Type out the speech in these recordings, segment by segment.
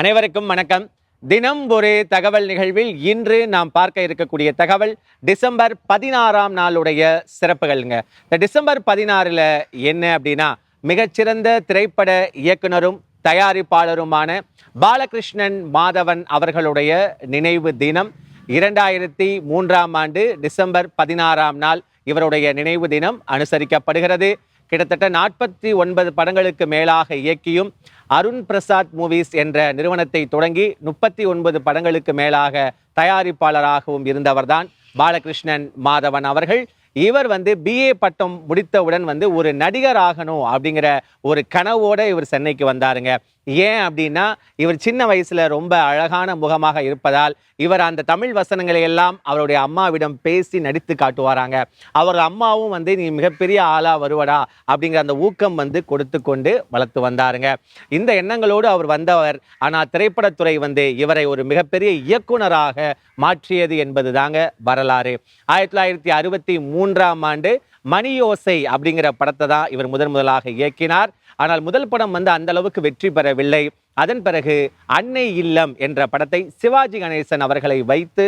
அனைவருக்கும் வணக்கம். தினம் ஒரு தகவல் நிகழ்வில் இன்று நாம் பார்க்க இருக்கக்கூடிய தகவல் டிசம்பர் பதினாறாம் நாளுடைய சிறப்புகள்ங்க. இந்த டிசம்பர் பதினாறில் என்ன அப்படின்னா மிகச்சிறந்த திரைப்பட இயக்குனரும் தயாரிப்பாளருமான பாலகிருஷ்ணன் மாதவன் அவர்களுடைய நினைவு தினம் இரண்டாயிரத்தி மூன்றாம் ஆண்டு டிசம்பர் பதினாறாம் நாள் இவருடைய நினைவு தினம் அனுசரிக்கப்படுகிறது. கிட்டத்தட்ட நாற்பத்தி ஒன்பது படங்களுக்கு மேலாக இயக்கியும் அருண் பிரசாத் மூவிஸ் என்ற நிறுவனத்தை தொடங்கி முப்பத்தி ஒன்பது படங்களுக்கு மேலாக தயாரிப்பாளராகவும் இருந்தவர்தான் பாலகிருஷ்ணன் மாதவன் அவர்கள். இவர் வந்து பிஏ பட்டம் முடித்தவுடன் வந்து ஒரு நடிகர் ஆகணும் அப்படிங்கிற ஒரு கனவோட இவர் சென்னைக்கு வந்தாருங்க. ஏன் அப்படின்னா இவர் சின்ன வயசுல ரொம்ப அழகான முகமாக இருப்பதால் இவர் அந்த தமிழ் வசனங்களை எல்லாம் அவருடைய அம்மாவிடம் பேசி நடித்து காட்டுவாராங்க. அவர் அம்மாவும் வந்து நீ மிகப்பெரிய ஆளா வருவடா அப்படிங்கிற அந்த ஊக்கம் வந்து கொடுத்து கொண்டு வளர்த்து வந்தாருங்க. இந்த எண்ணங்களோடு அவர் வந்தவர் ஆனால் திரைப்படத்துறை வந்து இவரை ஒரு மிகப்பெரிய இயக்குனராக மாற்றியது என்பது தாங்க வரலாறு. ஆயிரத்தி தொள்ளாயிரத்தி அறுபத்தி மூன்றாம் ஆண்டு மணியோசை அப்படிங்கிற படத்தை தான் இவர் முதன் முதலாக இயக்கினார். ஆனால் முதல் படம் வந்து அந்த அளவுக்கு வெற்றி பெறவில்லை. அதன் பிறகு அன்னை இல்லம் என்ற படத்தை சிவாஜி கணேசன் அவர்களை வைத்து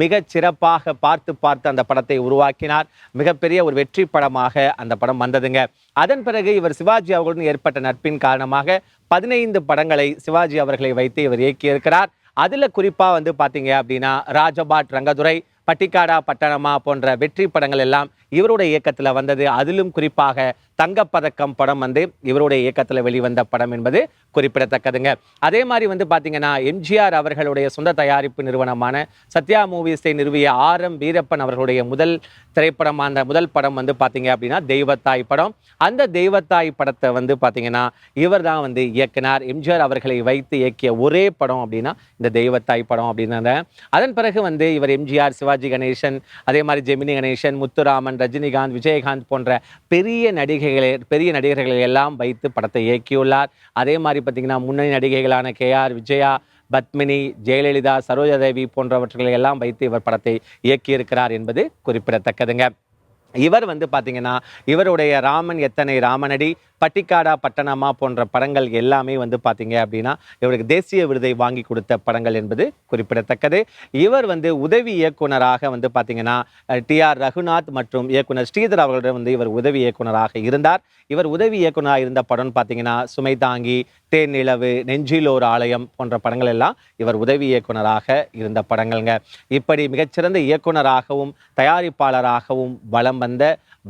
மிகச் சிறப்பாக பார்த்து பார்த்து அந்த படத்தை உருவாக்கினார். மிகப்பெரிய ஒரு வெற்றி படமாக அந்த படம் வந்ததுங்க. அதன் பிறகு இவர் சிவாஜி அவர்களுடன் ஏற்பட்ட நட்பின் காரணமாக பதினைந்து படங்களை சிவாஜி அவர்களை வைத்து இவர் இயக்கியிருக்கிறார். அதில் குறிப்பாக வந்து பார்த்தீங்க அப்படின்னா ராஜபாட் ரங்கதுரை பட்டிக்காடா பட்டணமா போன்ற வெற்றி படங்கள் எல்லாம் இவருடைய இயக்கத்தில் வந்தது. அதிலும் குறிப்பாக தங்கப்பதக்கம் படம் வந்து இவருடைய இயக்கத்தில் வெளிவந்த படம் என்பது குறிப்பிடத்தக்கதுங்க. அதே மாதிரி வந்து பார்த்தீங்கன்னா எம்ஜிஆர் அவர்களுடைய சொந்த தயாரிப்பு நிறுவனமான சத்யா மூவிஸை நிறுவிய ஆர் எம் வீரப்பன் அவர்களுடைய முதல் திரைப்படம் அந்த முதல் படம் வந்து பார்த்தீங்க அப்படின்னா தெய்வத்தாய் படம். அந்த தெய்வத்தாய் படத்தை வந்து பார்த்தீங்கன்னா இவர் தான் வந்து இயக்குனார். எம்ஜிஆர் அவர்களை வைத்து இயக்கிய ஒரே படம் அப்படின்னா இந்த தெய்வத்தாய் படம் அப்படின்னு அதன் பிறகு வந்து இவர் எம்ஜிஆர் சிவாஜி கணேசன் அதே மாதிரி ஜெமினி கணேசன் முத்துராமன் ரஜினிகாந்த் விஜயகாந்த் போன்ற பெரிய நடிகைகளை பெரிய நடிகர்களை எல்லாம் வைத்து படத்தை இயக்கியுள்ளார். அதே மாதிரி பார்த்தீங்கன்னா முன்னணி நடிகைகளான கே ஆர் விஜயா பத்மினி ஜெயலலிதா சரோஜாதேவி போன்றவற்றை எல்லாம் வைத்து இவர் படத்தை இயக்கியிருக்கிறார் என்பது குறிப்பிடத்தக்கதுங்க. இவர் வந்து பார்த்தீங்கன்னா இவருடைய ராமன் எத்தனை ராமனடி பட்டிக்காடா பட்டணமா போன்ற படங்கள் எல்லாமே வந்து பார்த்தீங்க அப்படின்னா இவருக்கு தேசிய விருதை வாங்கி கொடுத்த படங்கள் என்பது குறிப்பிடத்தக்கது. இவர் வந்து உதவி இயக்குனராக வந்து பார்த்தீங்கன்னா டி ஆர் ரகுநாத் மற்றும் இயக்குனர் ஸ்ரீதர் அவர்களிடம் வந்து இவர் உதவி இயக்குனராக இருந்தார். இவர் உதவி இயக்குனராக இருந்த படம் பார்த்தீங்கன்னா சுமை தாங்கி தேனிலவு நெஞ்சில் ஒரு ஆலயம் போன்ற படங்கள் எல்லாம் இவர் உதவி இயக்குனராக இருந்த படங்கள்ங்க. இப்படி மிகச்சிறந்த இயக்குனராகவும் தயாரிப்பாளராகவும் வலம் வந்த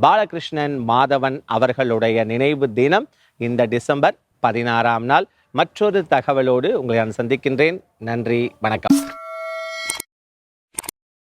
பாலகிருஷ்ணன் மாதவன் அவர்களுடைய நினைவு தினம் இந்த டிசம்பர் பதினாறாம் நாள். மற்றொரு தகவலோடு உங்களை நான் சந்திக்கின்றேன். நன்றி வணக்கம்.